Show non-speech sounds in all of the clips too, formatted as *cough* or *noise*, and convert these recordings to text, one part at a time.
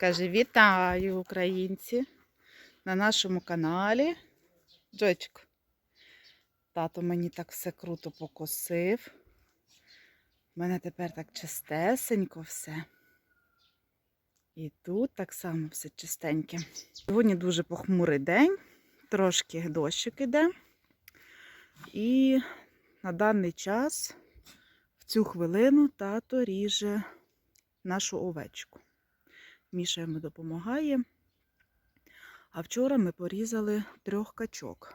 Скажи вітаю, українці, на нашому каналі. Джойчик. Тато мені так все круто покосив. У мене тепер так чистесенько все. І тут так само все чистеньке. Сьогодні дуже похмурий день, трошки дощик іде. І на даний час, в цю хвилину, тато ріже нашу овечку. Міша йому допомагає. А вчора ми порізали трьох качок.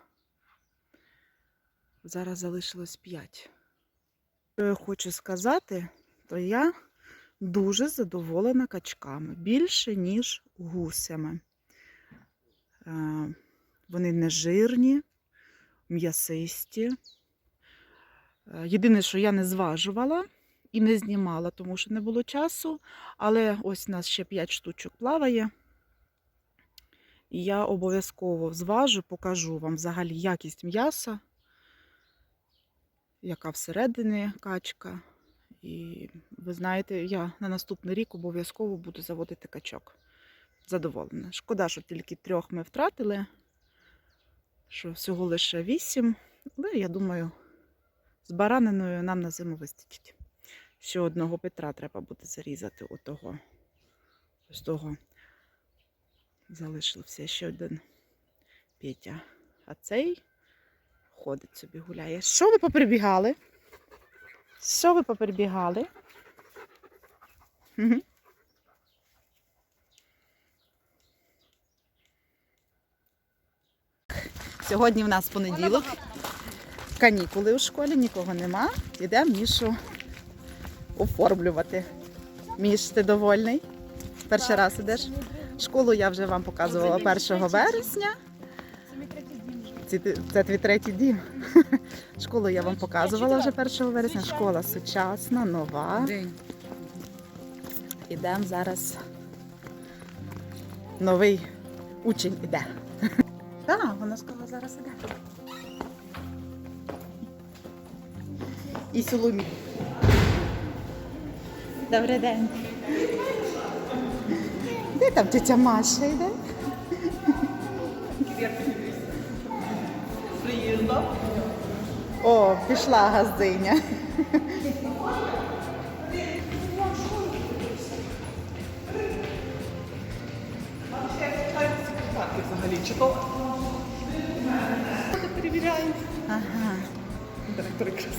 Зараз залишилось п'ять. Що я хочу сказати, то я дуже задоволена качками. Більше, ніж гусями. Е, Вони не жирні, м'ясисті. Е, Єдине, що я не зважувала і не знімала, тому що не було часу. Але ось у нас ще 5 штучок плаває. І я обов'язково зважу, покажу вам взагалі якість м'яса, яка всередині качка. І ви знаєте, я на наступний рік обов'язково буду заводити качок. Задоволена. Шкода, що тільки трьох ми втратили, що всього лише вісім. Але я думаю, з бараниною нам на зиму вистачить. Ще одного Петра треба буде зарізати отого. Ось того. Залишився ще один Петя. А цей ходить собі гуляє. Що ви поприбігали? Що ви поприбігали? Сьогодні в нас понеділок. Канікули у школі, нікого нема. Йдемо Мішу оформлювати. Міш, ти довольний? Перший раз ідеш? Школу я вже вам показувала 1 вересня. Це, це твій третій дім. *laughs* Школу я вам показувала вже 1 вересня. Школа сучасна, нова. Ідемо зараз. Новий учень іде. *laughs* Так, вона сказала, зараз іде. І Соломі. Добрий день. Де там тетя Маша йде? Приїздом. О, пішла газдиня. Так, взагалі читала. Перевіряємо. Ага. Директор якраз.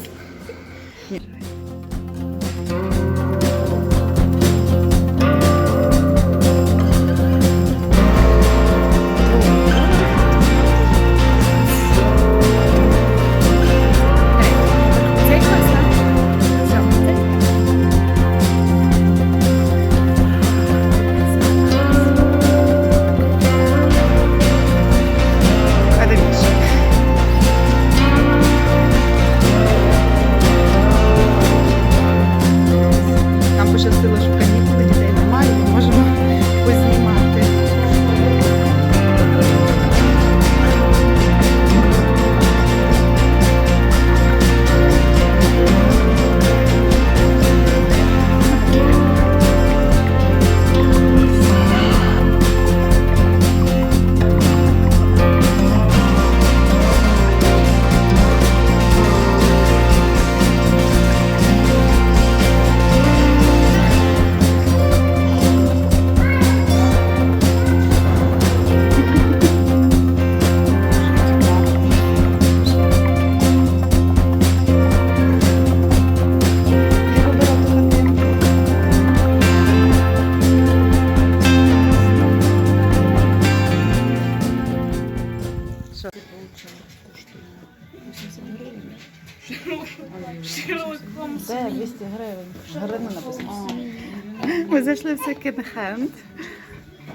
Ми секонд-хенд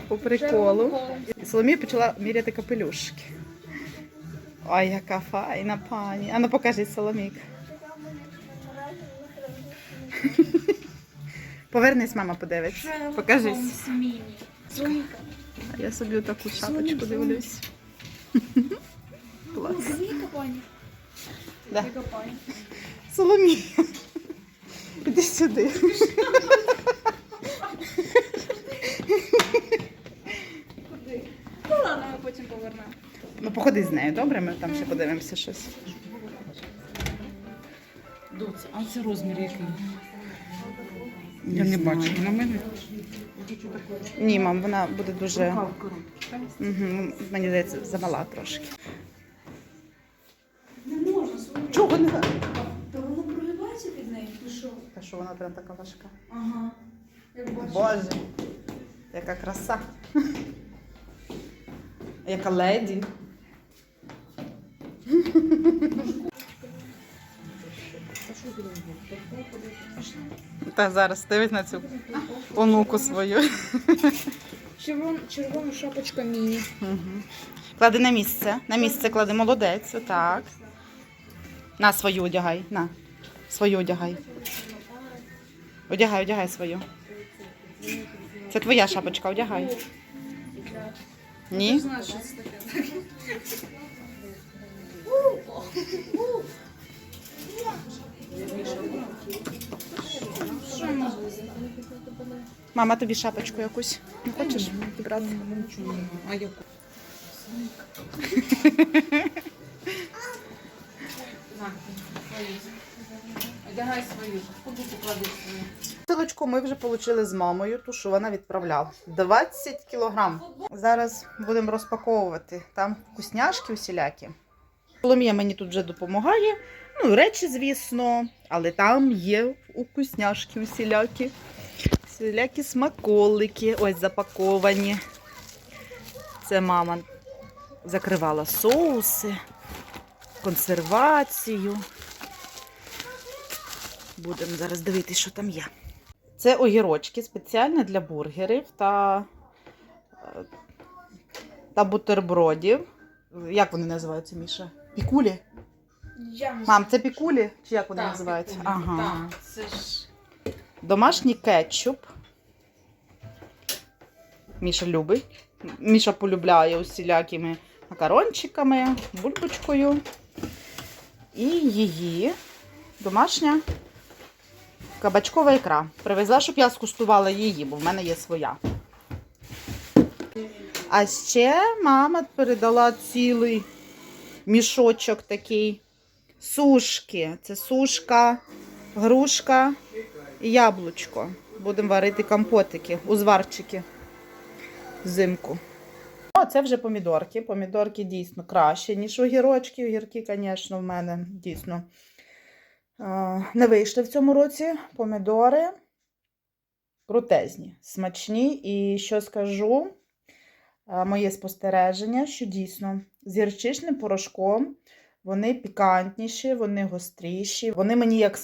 по приколу. Соломія почала міряти капелюшки. Ой, яка файна пані. А ну покажіть Соломік. Повернись, мама, подивиться. Покажись. А Я собі таку шапочку дивлюсь. Клас. Да. Соломія. Іди сюди. *laughs* Походи з нею, добре? Ми там ще подивимося щось. Доць, а це розмір який? Я не знаю. бачу. На мене Ні, мам, вона буде дуже. Угу, мені здається, замала трошки. Не можна свою. Чого не Та воно прогибається під нею, ти що? Та що вона прям така важка? Ага. Як бачиш. Боже, яка краса. Яка леді. Та зараз дивись на цю онуку свою. Червон, червона шапочка міні. Угу. Клади на місце. На місце клади молодець. Отак. На свою одягай. На. Свою одягай. Одягай, одягай свою. Це твоя шапочка, одягай. Ні? Мама, тобі шапочку якусь. Не хочеш брати? Нічого. А яку? Одягай свою. Куди поклади свою? Силочку ми вже отримали з мамою, ту, що вона відправляла. 20 кілограм. Зараз будемо розпаковувати. Там вкусняшки усілякі. Соломія мені тут вже допомагає. Ну, речі, звісно, але там є вкусняшки усілякі. Всілякі смаколики, ось запаковані. Це мама закривала соуси, консервацію. Будемо зараз дивитися, що там є. Це огірочки спеціально для бургерів та, е, та бутербродів. Як вони називаються, Міша? Пікулі? Я не Мам, це пікулі? Чи як вони Так, називаються? пікулі. Ага. Так, це ж Домашній кетчуп. Міша любить. Міша полюбляє усілякими макарончиками, бульбочкою. І її домашня кабачкова ікра. Привезла, щоб я скуштувала її, бо в мене є своя. А ще мама передала цілий мішочок такий. Сушки. Це сушка, грушка і яблучко. Будемо варити компотики, узварчики взимку. О, це вже помідорки. Помідорки дійсно краще, ніж огірочки. Огірки, звісно, в мене дійсно не вийшли в цьому році. Помідори крутезні, смачні. І що скажу, моє спостереження, що дійсно з гірчичним порошком вони пікантніші, вони гостріші, вони мені, як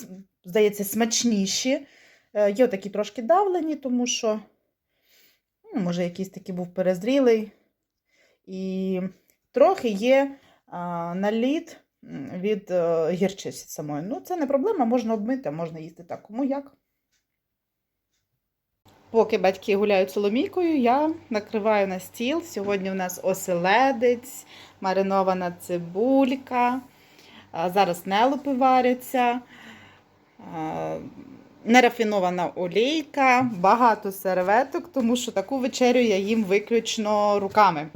здається, смачніші. Е, Є такі трошки давлені, тому що, ну, може, якийсь такий був перезрілий. І трохи є а, наліт від е, гірчиці самої. Ну, це не проблема, можна обмити, можна їсти так. Кому як. Поки батьки гуляють соломійкою, я накриваю на стіл. Сьогодні у нас оселедець, маринована цибулька. Зараз нелупи варяться. Нерафінована олійка, багато серветок, тому що таку вечерю я їм виключно руками.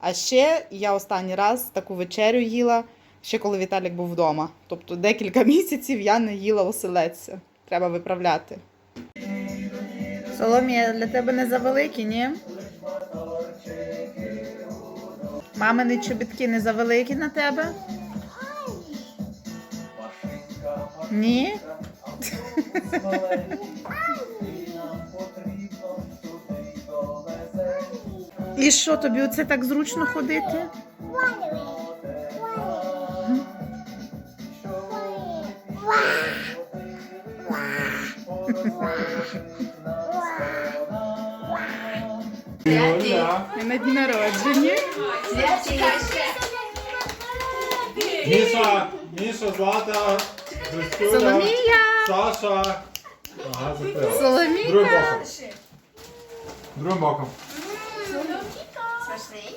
А ще я останній раз таку вечерю їла ще коли Віталік був вдома. Тобто декілька *laughs* місяців я не їла оселедця. Треба виправляти. Соломія, для тебе не завеликі, ні? Мамини чобітки не завеликі на тебе? Ні? І що тобі оце так зручно ходити? Ми на дні народження. Міша, Міша, Злата, Христюля, Соломія! Саша. Ага, закрила. Другим Соломійка! боком. Другим боком. Смачний?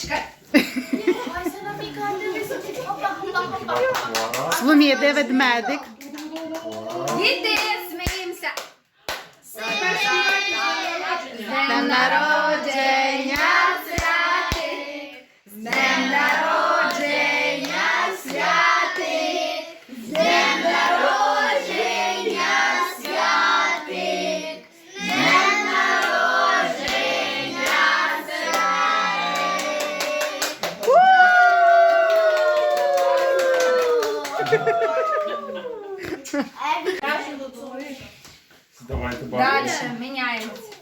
Чекай. Ой, Соломіка, дивися. Опа, опа, народження святих, з днем народження святих, з днем народження святих, з днем народження святих. Давайте Дальше меняемся.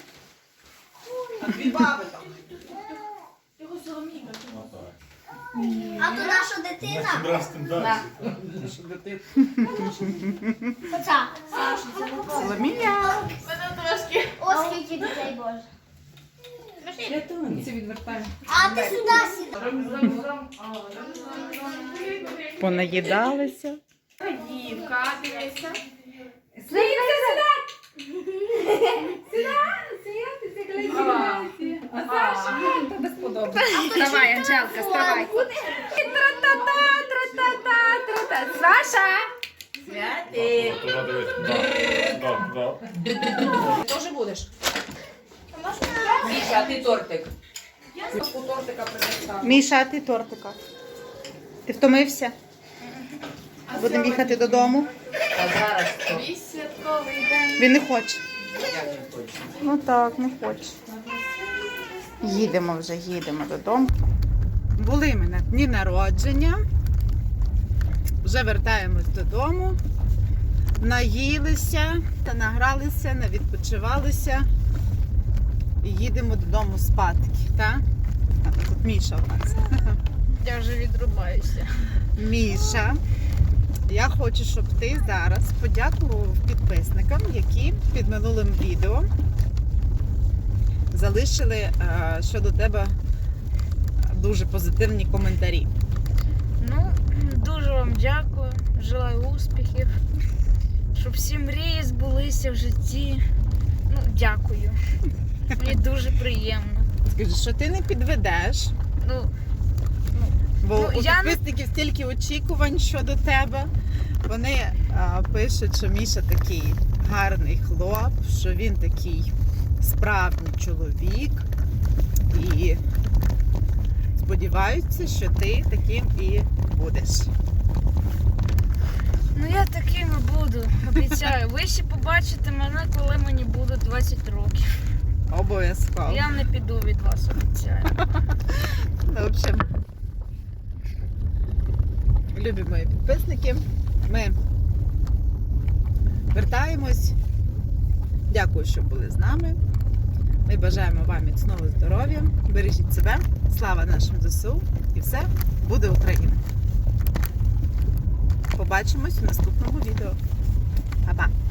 А то наша дитина. Оця. Соломія. Ось скільки дітей боже. Це відвертаємо. А ти сюди сідай. Понаїдалися. Дівка, дивися. Сюди. Сюди, сюди, Сподобається. Вставай, Анжелка, вставай. Тра-та-та, тра-та-та, тра-та. Саша. Святи. Теж будеш? Міша, а ти тортик. Я тортика принесла. Міша, а ти тортика. Ти втомився? Будемо їхати додому. А зараз? Він не хоче. Ну так, не хоче. Їдемо вже, їдемо додому. Були ми на дні народження. Вже вертаємось додому. Наїлися та награлися, навідпочивалися. І їдемо додому спадки, так? Тут Міша у нас. Я вже відрубаюся. Міша, я хочу, щоб ти зараз подякував підписникам, які під минулим відео залишили е, щодо тебе дуже позитивні коментарі. Ну, дуже вам дякую. Желаю успіхів. Щоб всі мрії збулися в житті. Ну, дякую. Мені дуже приємно. Скажи, що ти не підведеш, Ну, бо Ну, у я не- стільки очікувань щодо тебе. Вони е, пишуть, що Міша такий гарний хлоп, що він такий справжній чоловік. І сподіваються, що ти таким і будеш. ну я таким і буду, обіцяю. Ви ще побачите мене, коли мені буде 20 років. Обов'язково. Я не піду від вас, обіцяю. Ну, в общем, любі мої підписники, ми вертаємось. Дякую, що були з нами. Ми бажаємо вам міцного здоров'я. Бережіть себе. Слава нашим ЗСУ і все буде Україна. Побачимось у наступному відео. Па-па!